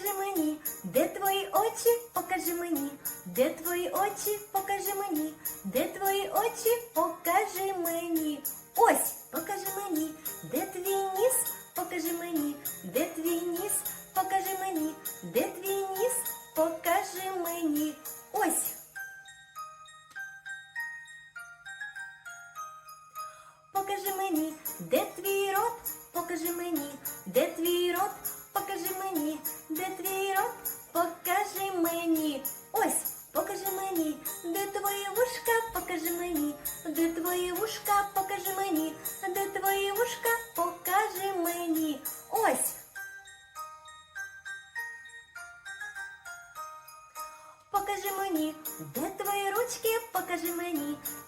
покажи мені, де твої очі, покажи мені, де твої очі, покажи мені, де твої очі, покажи мені. Ось, покажи мені, де твій ніс, покажи мені, де твій ніс, покажи мені, де твій ніс, покажи мені. Ось.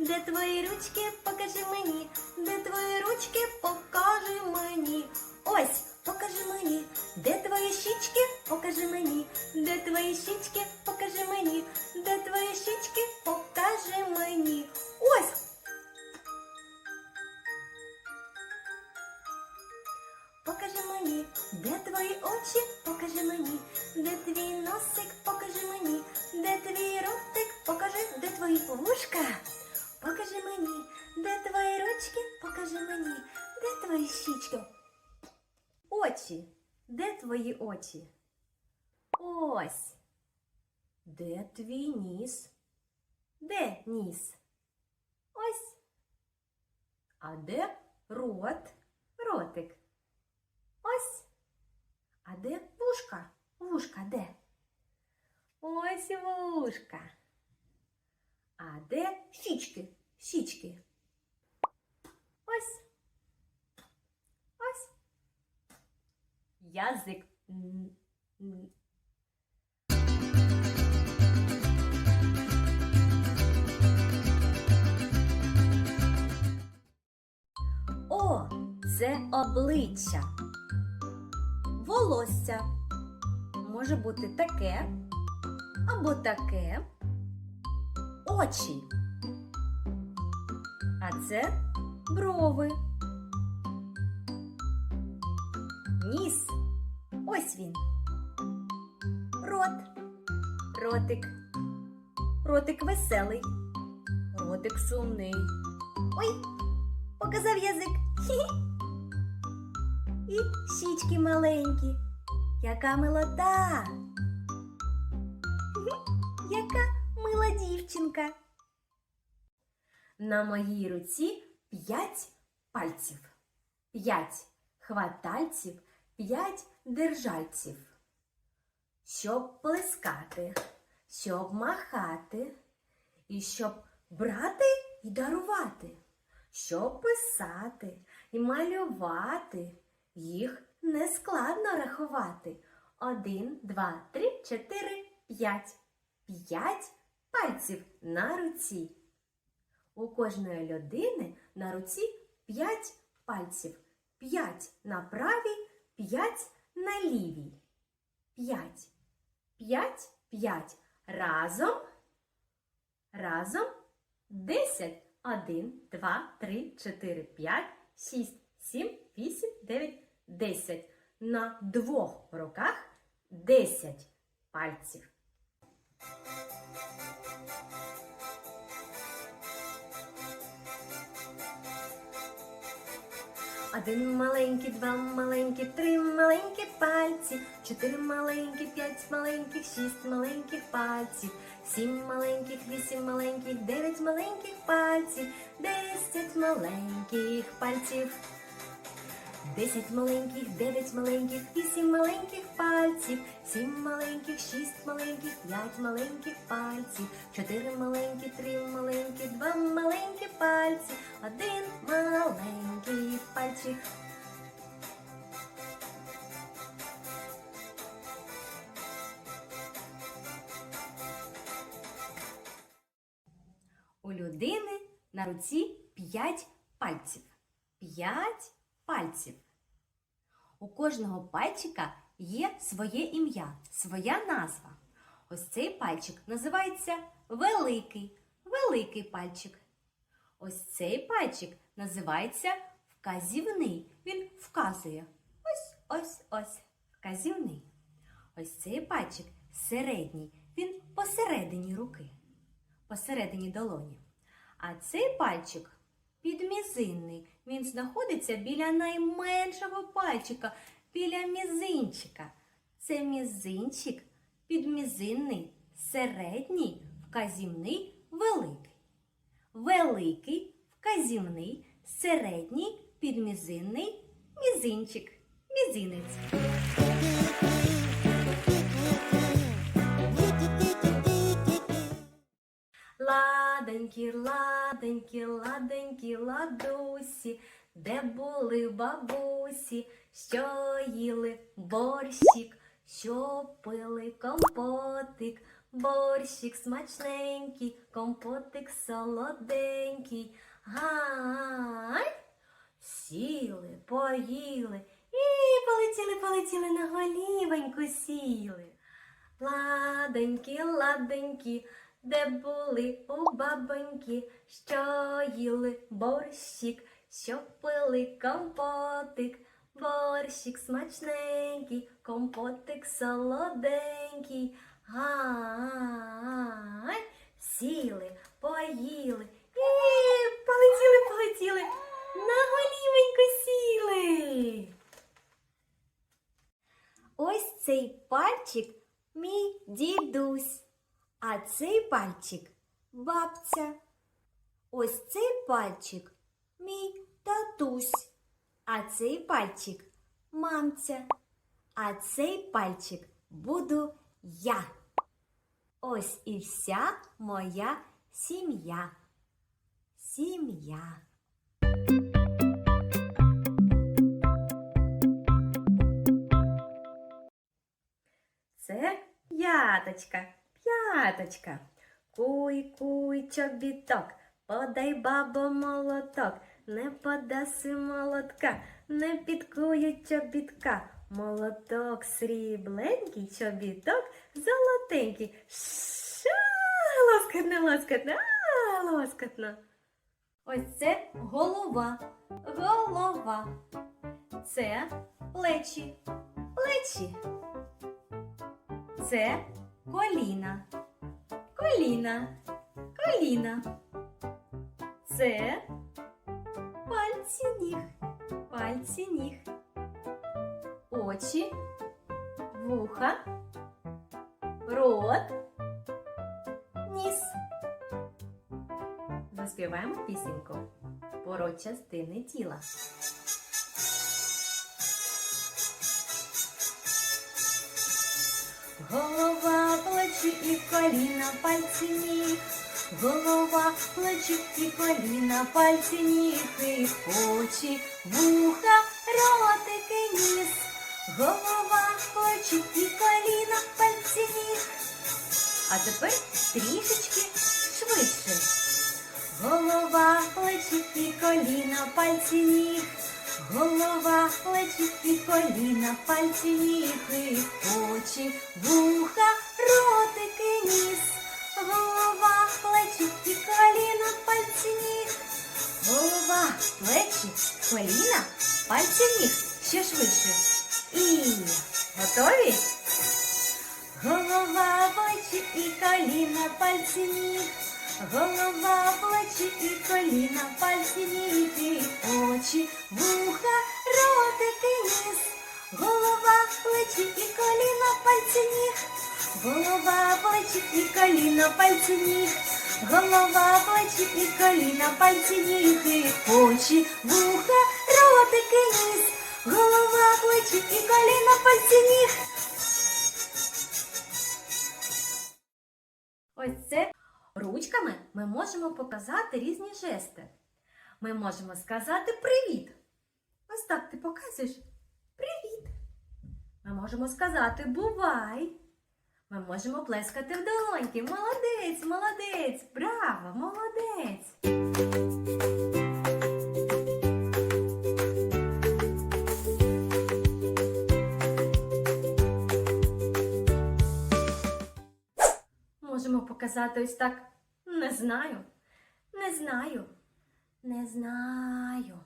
Де твої ручки, покажи мені, де твої ручки, покажи мені. Ось, покажи мені, де твої щічки, покажи мені, де твої щічки, покажи мені, де твої щічки, твої очі? Ось. Де твій ніс? Де ніс? Ось. А де рот? Ротик. Ось. А де вушка? Вушка де? Ось вушка. А де щічки? Щічки. Ось. Ось. Язик. О, це обличчя. Волосся може бути таке або таке. Очі. А це брови. Ніс. Ось він. Рот. Ротик. Ротик веселий. Ротик сумний. Ой, показав язик. Хі-хі. І щічки маленькі. Яка милота. Яка мила дівчинка. На моїй руці п'ять пальців. П'ять хватальців, п'ять держальців. Щоб плескати, щоб махати, і щоб брати і дарувати, щоб писати і малювати. Їх не складно рахувати. Один, два, три, чотири, п'ять. П'ять пальців на руці. У кожної людини на руці п'ять пальців. П'ять на правій, п'ять на лівій. П'ять. П'ять, п'ять. Разом. Разом. Десять. Один, два, три, чотири, п'ять, шість, сім, вісім, дев'ять, десять. На двох руках десять пальців. Один маленький, два маленькі, три маленькі пальці, чотири маленькі, п'ять маленьких, шість маленьких пальців, сім маленьких, вісім маленьких, дев'ять маленьких пальців, десять маленьких пальців. Десять маленьких, дев'ять маленьких, вісім маленьких пальців, сім маленьких, шість маленьких, п'ять маленьких пальців, чотири маленькі, три маленькі, два маленькі пальці, один маленький пальчик. У людини на руці п'ять пальців. П'ять пальців. У кожного пальчика є своє ім'я, своя назва. Ось цей пальчик називається великий, великий пальчик. Ось цей пальчик називається вказівний. Він вказує ось, ось, ось, вказівний. Ось цей пальчик середній, він посередині руки, посередині долоні. А цей пальчик підмізинний. Він знаходиться біля найменшого пальчика, біля мізинчика. Це мізинчик, підмізинний, середній, вказівний, великий. Великий, вказівний, середній, підмізинний, мізинчик, мізинець. Ладенькі, ладенькі, ладенькі, ладусі, де були бабусі, що їли борщик, що пили компотик, борщик смачненький, компотик солоденький. Гай, сіли, поїли і полетіли, полетіли на голівеньку сіли. Ладенькі, ладенькі, де були у бабоньки, що їли борщик, що пили компотик, борщик смачненький, компотик солоденький. Гай, сіли, поїли і полетіли, полетіли, на голівеньку сіли. Ось цей пальчик мій дідусь, а цей пальчик бабця. Ось цей пальчик мій татусь, а цей пальчик мамця, а цей пальчик буду я. Ось і вся моя сім'я. Сім'я. Це п'яточка, п'яточка. Куй, куй, чобіток, подай бабо молоток, не подаси молотка, не підкують чобітка. Молоток срібленький, чобіток золотенький. Ша, лоскотно, лоскотно, а. Ось це голова, голова. Це плечі, плечі. Це коліна. Коліна. Коліна. Це пальці ніг. Пальці ніг. Очі, вуха, рот, ніс. Заспіваємо пісеньку про частини тіла. Голова, плечі і коліна, пальці ніг. Голова, плечі і коліна, пальці ніг, і очі, вуха, ротики, ніс. Голова, плечі і коліна, пальці ніг. А тепер трішечки швидше. Голова, плечі і коліна, пальці ніг. Голова, плечі і коліна, пальці ніг, і очі, вуха, ротики, ніс. Голова, плечі і коліна, пальці ніг. Голова, плечі, коліна, пальці ніг. Ще швидше. І готові? Голова, плечі і коліна, пальці ніг. Голова, плечі і коліна, пальці ніг, і очі, вуха, ротики, ніс. Голова, плечі і коліна, пальці ніг. Голова, плечі і коліна, пальці ніг. Голова, плечі і коліна, пальці ніг, і очі, вуха, ротики, ніс. Голова, плечі і коліна, пальці ніг. Ось це ручками ми можемо показати різні жести. Ми можемо сказати привіт. Так ти показуєш привіт. Ми можемо сказати бувай. Ми можемо плескати в долоньки. Молодець, молодець, браво, молодець. Можемо показати ось так. Не знаю. Не знаю. Не знаю.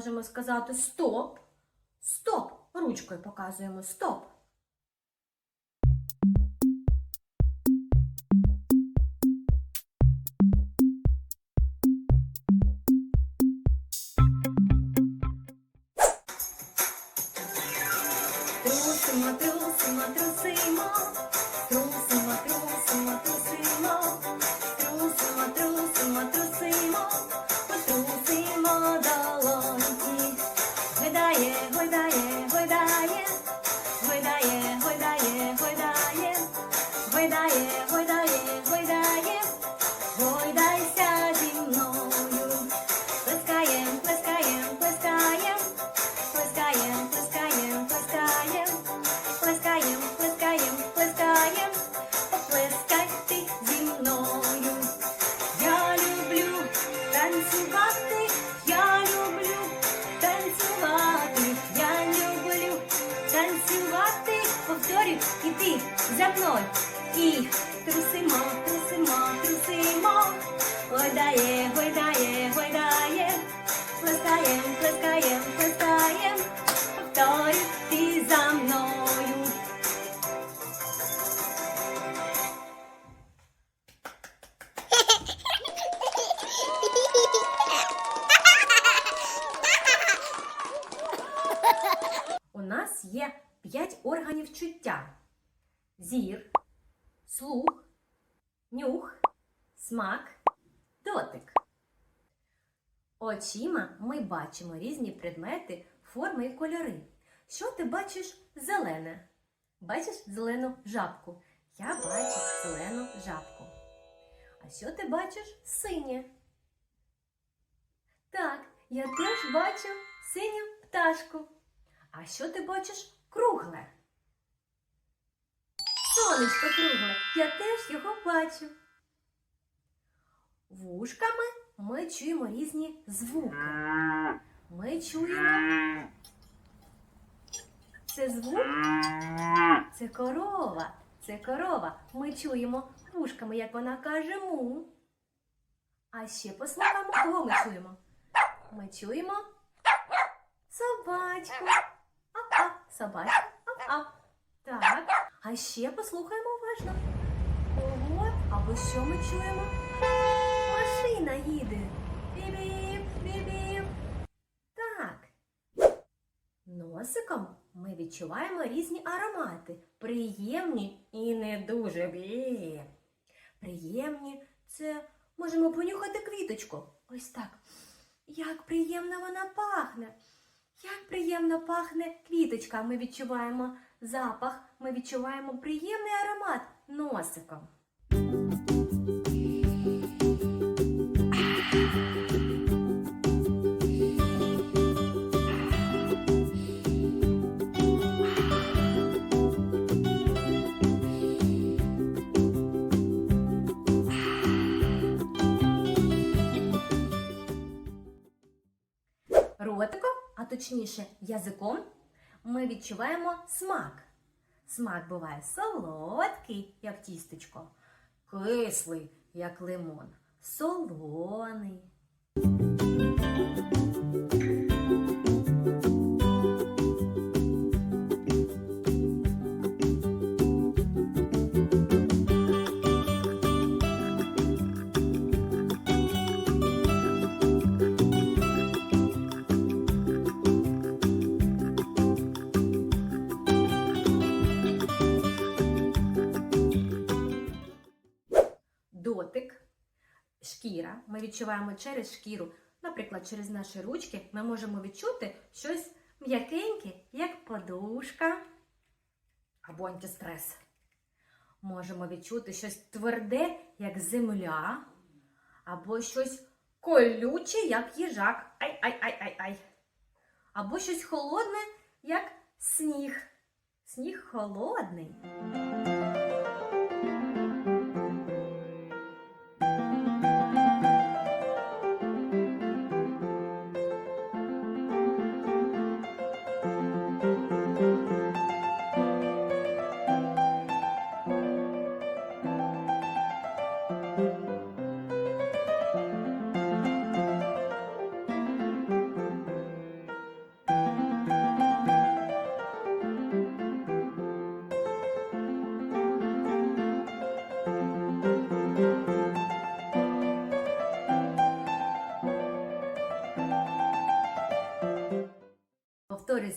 Можемо сказати стоп. Стоп. Ручкою показуємо стоп. 5 органів чуття: зір, слух, нюх, смак, дотик. Очима ми бачимо різні предмети, форми і кольори. Що ти бачиш зелене? Бачиш зелену жабку? Я бачу зелену жабку. А що ти бачиш синє? Так, я теж бачу синю пташку. А що ти бачиш кругле? Сонечко кругле, я теж його бачу. Вушками ми чуємо різні звуки. Ми чуємо. Це звук, це корова. Це корова. Ми чуємо вушками, як вона каже му. А ще послухаємо, кого ми чуємо? Ми чуємо собачку. Собачка. А-а. Так. А ще послухаємо уважно. Ого, або що ми чуємо? Машина їде. Біп-біп, біп-біп. Так. Носиком ми відчуваємо різні аромати. Приємні і не дуже бі. Приємні це можемо понюхати квіточку. Ось так. Як приємно вона пахне. Як приємно пахне квіточка. Ми відчуваємо запах, ми відчуваємо приємний аромат носиком. Точніше язиком, ми відчуваємо смак. Смак буває солодкий, як тістечко, кислий, як лимон, солоний. Шкіра. Ми відчуваємо через шкіру. Наприклад, через наші ручки ми можемо відчути щось м'якеньке, як подушка або антистрес. Можемо відчути щось тверде, як земля, або щось колюче, як їжак. Ай-ай-ай-ай-ай. Або щось холодне, як сніг. Сніг холодний.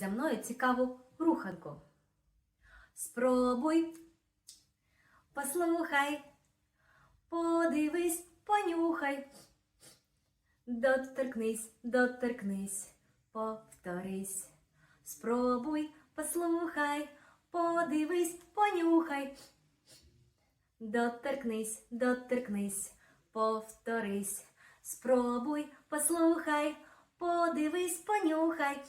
За мною цікаву руханку. Спробуй, послухай, подивись, понюхай. Доторкнись, доторкнись, повторись. Спробуй, послухай, подивись, понюхай. Доторкнись, доторкнись, повторись. Спробуй, послухай, подивись, понюхай.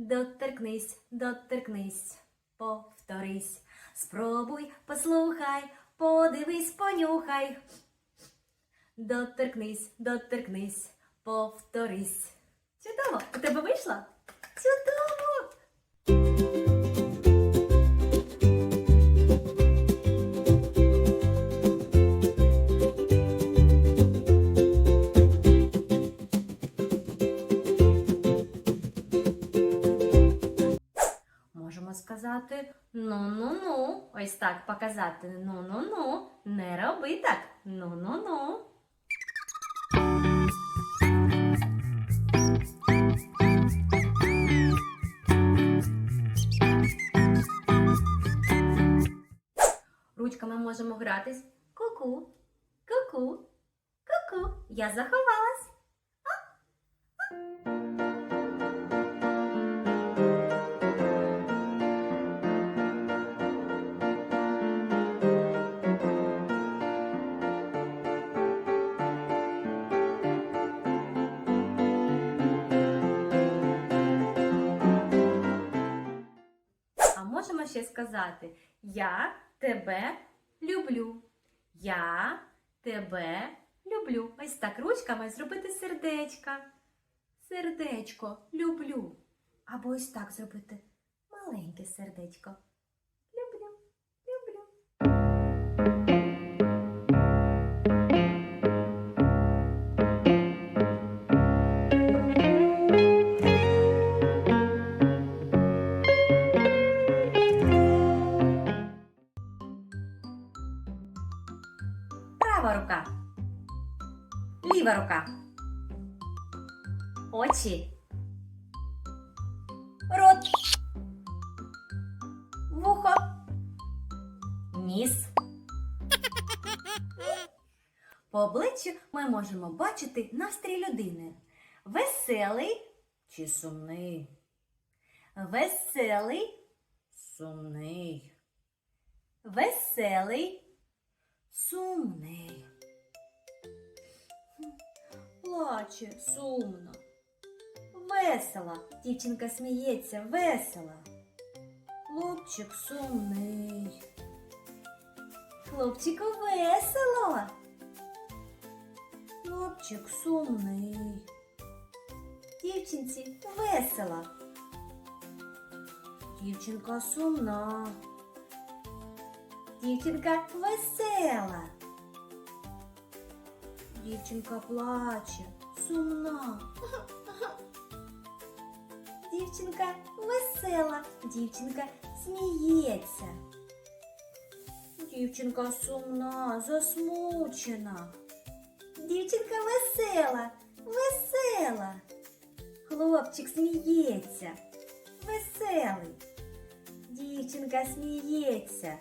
Доторкнись, доторкнись, повторись. Спробуй, послухай, подивись, понюхай. Доторкнись, доторкнись, повторись. Чудово! У тебе вийшло? Чудово! Сказати ну-ну-ну. Ось так показати ну-ну-ну. Не роби так. Ну-ну-ну. Ручками можемо гратись. Ку-ку, ку-ку, ку-ку. Я заховалась. А можемо ще сказати Я тебе люблю. Я тебе люблю. Ось так ручками зробити сердечка. Сердечко люблю. Або ось так зробити маленьке сердечко. Ліва рука. Очі. Рот. Вухо. Ніс. По обличчю ми можемо бачити настрій людини. Веселий чи сумний? Веселий, сумний. Веселий, сумний. Плаче сумно. Весела. Дівчинка сміється, весела. Хлопчик сумний. Хлопчику весело. Хлопчик сумний. Дівчинці весело. Дівчинка сумна. Дівчинка весела. Дівчинка плаче, сумна. Дівчинка весела, дівчинка сміється. Дівчинка сумна, засмучена. Дівчинка весела, весела. Хлопчик сміється, веселий. Дівчинка сміється,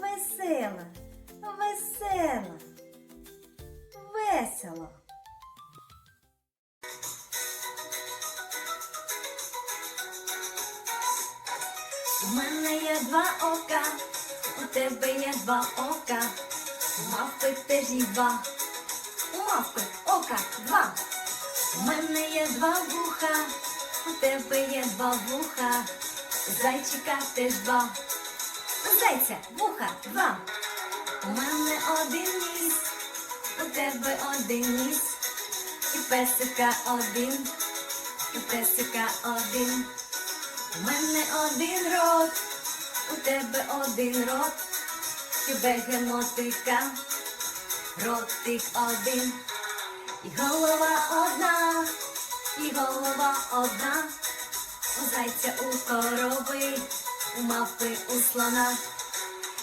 весела, весела, весело. У мене є два ока, у тебе є два ока, у мавпи теж є два. У мавпи ока два. У мене є два вуха, у тебе є два вуха, у зайчика теж два. У зайця вуха два. У мене один у тебе один ніс, і песика один, і песика один. У мене один рот, у тебе один рот, і бегемотика, ротик один, і голова одна, і голова одна, у зайця у корови, у мавпи у слона,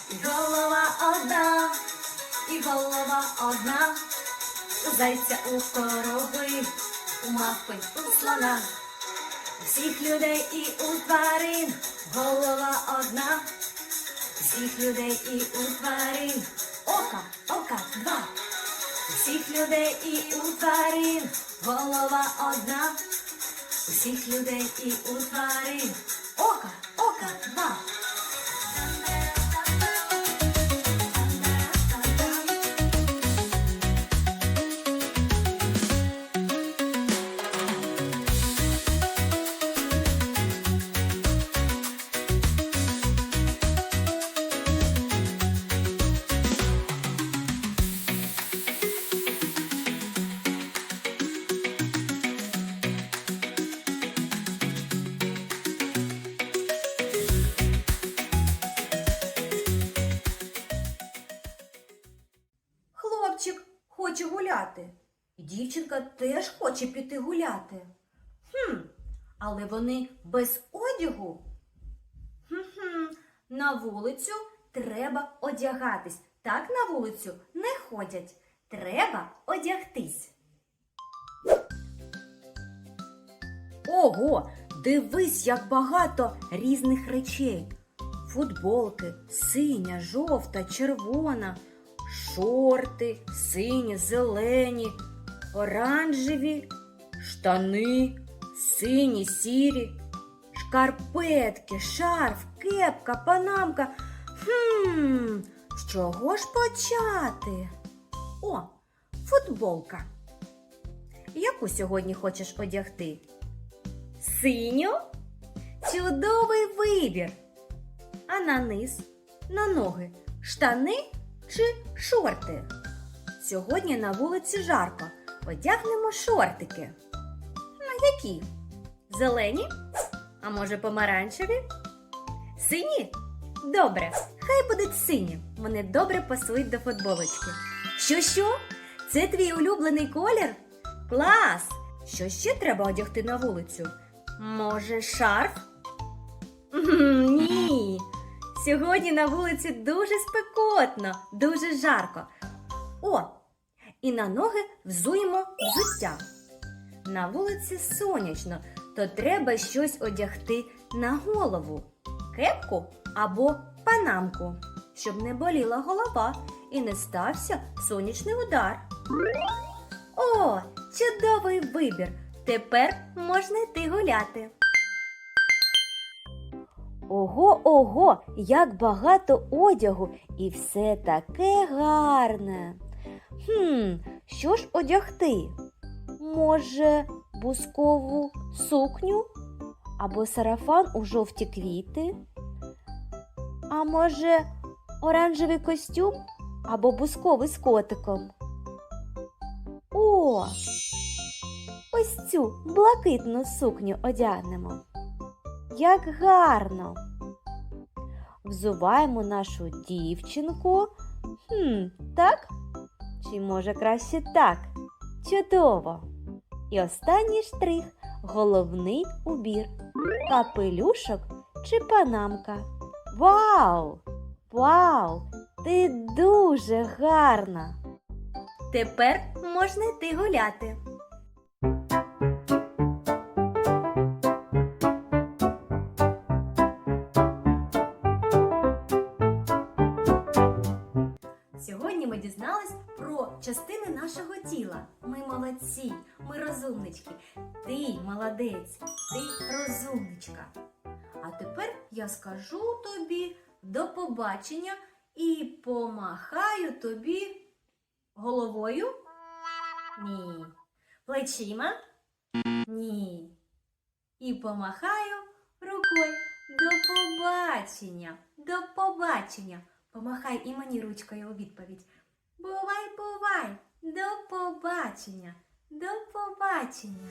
і голова одна, і голова одна, у зайця у корови, у мавпи у слона. Всіх людей і у тварин голова одна. Всіх людей і у тварин ока, ока два. Всіх людей і у тварин голова одна. Усіх людей і у тварин ока, ока два. Гуляти. І дівчинка теж хоче піти гуляти. Хм, але вони без одягу. Хм-хм, на вулицю треба одягатись. Так на вулицю не ходять. Треба одягтись. Ого, дивись, як багато різних речей. Футболки, синя, жовта, червона, шорти, сині, зелені, оранжеві, штани, сині, сірі, шкарпетки, шарф, кепка, панамка. Хм, з чого ж почати? О, футболка. Яку сьогодні хочеш одягти? Синю? Чудовий вибір. А на низ, на ноги, штани чи шорти? Сьогодні на вулиці жарко. Одягнемо шортики. На які? Зелені? А може помаранчеві? Сині? Добре, хай будуть сині. Вони добре пасують до футболочки. Що що? Це твій улюблений колір? Клас! Що ще треба одягти на вулицю? Може, шарф? Ні. Сьогодні на вулиці дуже спекотно, дуже жарко. О, і на ноги взуємо взуття. На вулиці сонячно, то треба щось одягти на голову, кепку або панамку, щоб не боліла голова і не стався сонячний удар. О, чудовий вибір! Тепер можна йти гуляти. Ого, ого, як багато одягу, і все таке гарне. Хм, що ж одягти? Може, бускову сукню або сарафан у жовті квіти? А може, оранжевий костюм або бусковий з котиком? О! Ось цю блакитну сукню одягнемо. Як гарно! Взуваємо нашу дівчинку. Хм, так? Чи може краще так? Чудово! І останній штрих головний убір. Капелюшок чи панамка. Вау! Вау! Ти дуже гарна! Тепер можна йти гуляти. Дізнались про частини нашого тіла. Ми молодці, ми розумнички. Ти молодець, ти розумничка. А тепер я скажу тобі до побачення і помахаю тобі головою. Ні. Плечима? Ні. І помахаю рукою. До побачення. До побачення. Помахай і мені ручкою у відповідь. Бувай, бувай. До побачення. До побачення.